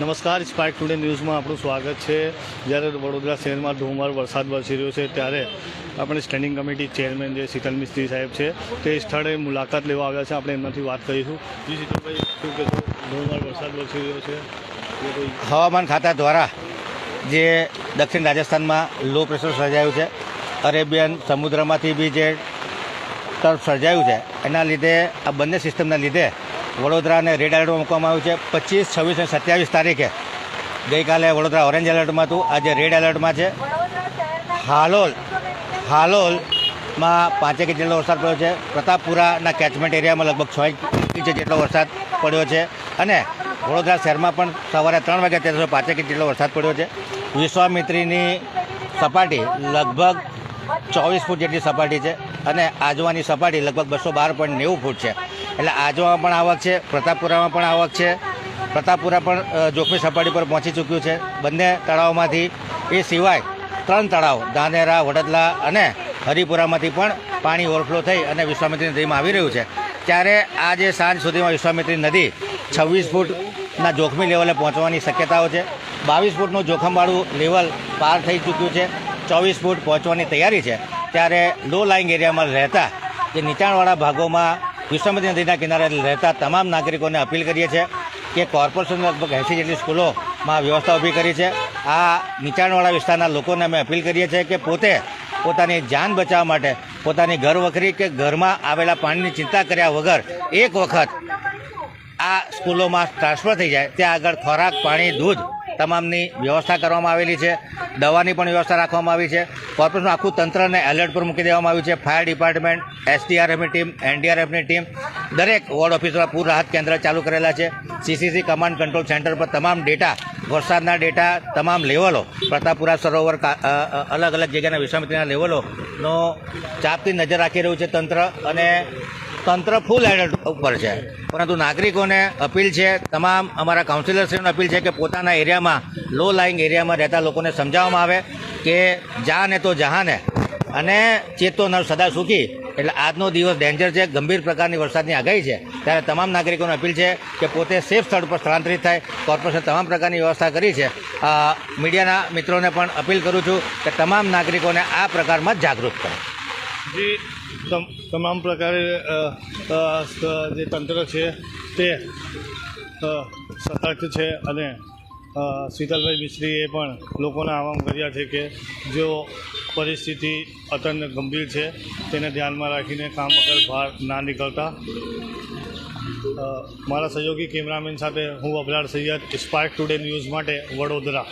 નમસ્કાર spike today ન્યૂઝમાં આપણું સ્વાગત છે. જ્યારે વડોદરા શહેરમાં ધોધમાર વરસાદ વરસી રહ્યો છે, ત્યારે આપણે સ્ટેન્ડિંગ કમિટી ચેરમેન જે શીતલ મિસ્ત્રી સાહેબ છે, તે સ્થળે મુલાકાત લેવા આવ્યા છે. આપણે એમનાથી વાત કરીશું. જી શીતલભાઈ, શું કહેશો ધોધમાર વરસાદ વરસી રહ્યો છે. હવામાન ખાતા દ્વારા જે દક્ષિણ રાજસ્થાનમાં લો પ્રેશર સર્જાયું છે, અરેબિયન સમુદ્રમાંથી બી જે તરફ સર્જાયું છે, એના લીધે આ બંને સિસ્ટમના લીધે વડોદરાને રેડ એલર્ટમાં મૂકવામાં આવ્યું છે. પચીસ, છવ્વીસ અને સત્યાવીસ તારીખે ગઈકાલે વડોદરા ઓરેન્જ એલર્ટમાં હતું. આજે રેડ એલર્ટમાં છે. હાલોલ હાલોલમાં પાંચેક ઇંચ જેટલો વરસાદ પડ્યો છે. પ્રતાપપુરાના કેચમેન્ટ એરિયામાં લગભગ છ ઇંચ જેટલો વરસાદ પડ્યો છે. અને વડોદરા શહેરમાં પણ સવારે ત્રણ વાગ્યા ત્યારે પાંચેક ઇંચ જેટલો વરસાદ પડ્યો છે. વિશ્વામિત્રીની સપાટી લગભગ ચોવીસ ફૂટ જેટલી સપાટી છે. અને આજવાની સપાટી લગભગ બસો બાર પોઈન્ટ નેવું ફૂટ છે. એટલે આજવામાં પણ આવક છે, પ્રતાપપુરામાં પણ આવક છે. પ્રતાપપુરા પણ જોખમી સપાટી પર પહોંચી ચૂક્યું છે. બંને તળાવમાંથી, એ સિવાય ત્રણ તળાવ, ધાનેરા, વડદલા અને હરિપુરામાંથી પણ પાણી ઓવરફ્લો થઈ અને વિશ્વામિત્રી નદીમાં આવી રહ્યું છે. ત્યારે આજે સાંજ સુધીમાં વિશ્વામિત્રી નદી છવ્વીસ ફૂટના જોખમી લેવલે પહોંચવાની શક્યતાઓ છે. બાવીસ ફૂટનું જોખમવાળું લેવલ પાર થઈ ચૂક્યું છે. ચોવીસ ફૂટ પહોંચવાની તૈયારી છે. ત્યારે લો લાઇંગ એરિયામાં રહેતા જે નીચાણવાળા ભાગોમાં વિશ્વામિત્રી નદીના કિનારે રહેતા તમામ નાગરિકોને અપીલ કરીએ છીએ કે કોર્પોરેશન લગભગ એંસી જેટલી સ્કૂલોમાં વ્યવસ્થા ઊભી કરી છે. આ નીચાણવાળા વિસ્તારના લોકોને અમે અપીલ કરીએ છીએ કે પોતે પોતાની જાન બચાવવા માટે, પોતાની ઘર વખરી કે ઘરમાં આવેલા પાણીની ચિંતા કર્યા વગર એક વખત આ સ્કૂલોમાં ટ્રાન્સફર થઈ જાય, ત્યાં આગળ ખોરાક, પાણી, દૂધ તમામની વ્યવસ્થા કરવામાં આવેલી છે. દવાની પણ વ્યવસ્થા રાખવામાં આવી છે. કોર્પોરેશનનું આખું તંત્રને એલર્ટ પર મૂકી દેવામાં આવ્યું છે. ફાયર ડિપાર્ટમેન્ટ એસડીઆરએફની ટીમ એનડીઆરએફની ટીમ દરેક વોર્ડ ઓફિસમાં પૂર રાહત કેન્દ્ર ચાલુ કરેલા છે. સીસીસી કમાન્ડ કંટ્રોલ સેન્ટર પર તમામ ડેટા વરસાદના ડેટા તમામ લેવલો પ્રતાપપુરા સરોવર અલગ અલગ જગ્યાના વિશ્વામિત્રીના લેવલોનો ચાપતી નજર રાખી રહ્યું છે તંત્ર અને તંત્ર ફૂલ એલર્ટ ઉપર છે. પરંતુ નાગરિકોને અપીલ છે, તમામ અમારા કાઉન્સિલરશ્રીને અપીલ છે કે પોતાના એરિયામાં લો લાઇંગ એરિયામાં રહેતા લોકોને સમજાવવામાં આવે કે જાને તો જહાને અને ચેતો નર સદા સુખી. એટલે આજનો દિવસ ડેન્જર છે, ગંભીર પ્રકારની વરસાદની આગાહી છે. ત્યારે તમામ નાગરિકોને અપીલ છે કે પોતે સેફ સ્થળ પર સ્થળાંતરિત થાય. કોર્પોરેશન તમામ પ્રકારની વ્યવસ્થા કરી છે. મીડિયાના મિત્રોને પણ અપીલ કરું છું કે તમામ નાગરિકોને આ પ્રકારમાં જાગૃત કરે. જી તમ- તમામ પ્રકારે જે તંત્ર છે તે સતર્ક છે અને શીતલભાઈ મિસ્ત્રીએ પણ લોકોને આહવાન કર્યા છે કે જો પરિસ્થિતિ અત્યંત ગંભીર છે, તેને ધ્યાનમાં રાખીને કામ વગર બહાર ના નીકળતા. મારા સહયોગી કેમેરામેન સાથે હું Abrar Sayed, Spark Today News માટે વડોદરા.